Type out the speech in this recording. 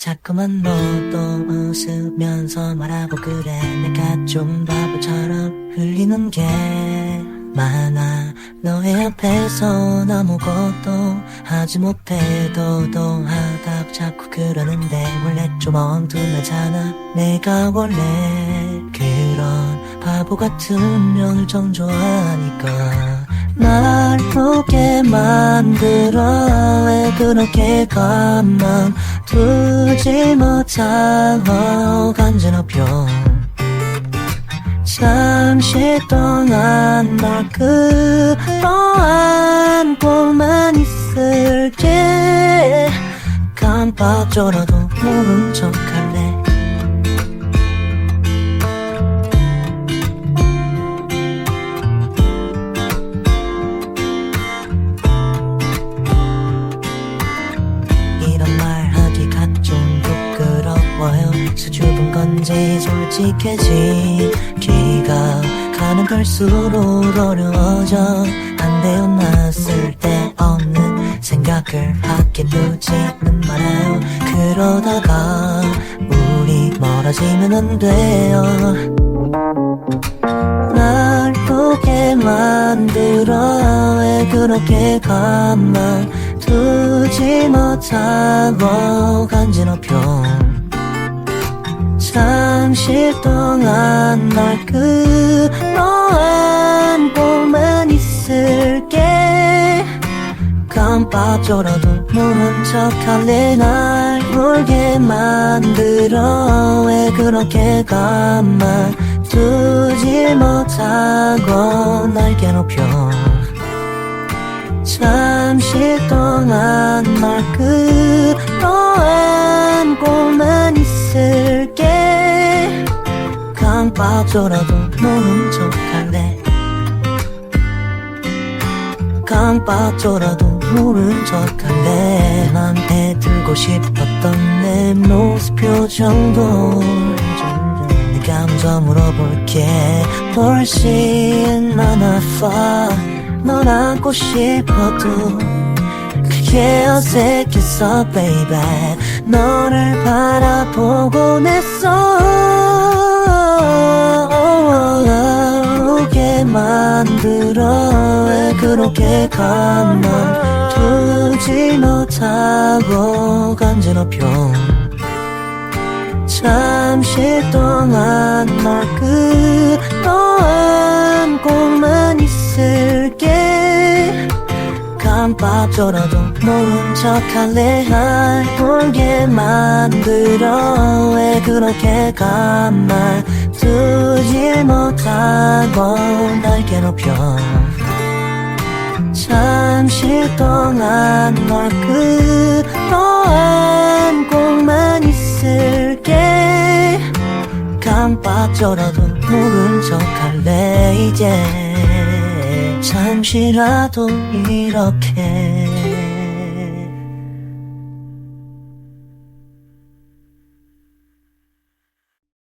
자꾸만 너도 웃으면서 말하고 그래. 내가 좀 바보처럼 흘리는 게 많아. 너의 앞에서 아무것도 하지 못해도 도 하다고 자꾸 그러는데 원래 좀 엉뚱하잖아. 내가 원래 그런 바보 같은 년을 좀 좋아하니까. 날 보게 만들어. 왜 그렇게 가만 두지 못하고 간지럽혀 잠시 동안 널 끌어안고만 있을게 깜빡져라도 모른 척할래 수줍은 건지 솔직해지기가 가는 갈수록 어려워져. 안 되어놨을 때 없는 생각을 하게 두지는 말아요. 그러다가 우리 멀어지면 안 돼요. 날 보게 만들어. 왜 그렇게 가만 두지 못하고 간지럽혀 잠시 동안 날 끌어안고만 있을게. 깜빡져라도 모른 척할래 날 울게 만들어. 왜 그렇게 가만 두지 못하고 날 괴롭혀. 잠시 동안 날 끌어안 깜빡져라도 모른 척할래 깜빡져라도 모른 척할래 맘에 들고 싶었던 내 모습 표정도 내가 먼저 물어볼게. 훨씬 난 아파. 널 안고 싶어도 그게 어색했어 baby. 너를 바라보곤 했어 그렇게 가만 두지 못하고 간지럽혀. 잠시 동안 널 끌어안고만 있을게. 깜빡져라도 모른 척할래 날 울게 만들어. 왜 그렇게 가만 두지 못하고 날 괴롭혀 잠시 동안 널 끌어안고만 있을게. 깜빡져라도 모른 척할래 이제. 잠시라도 이렇게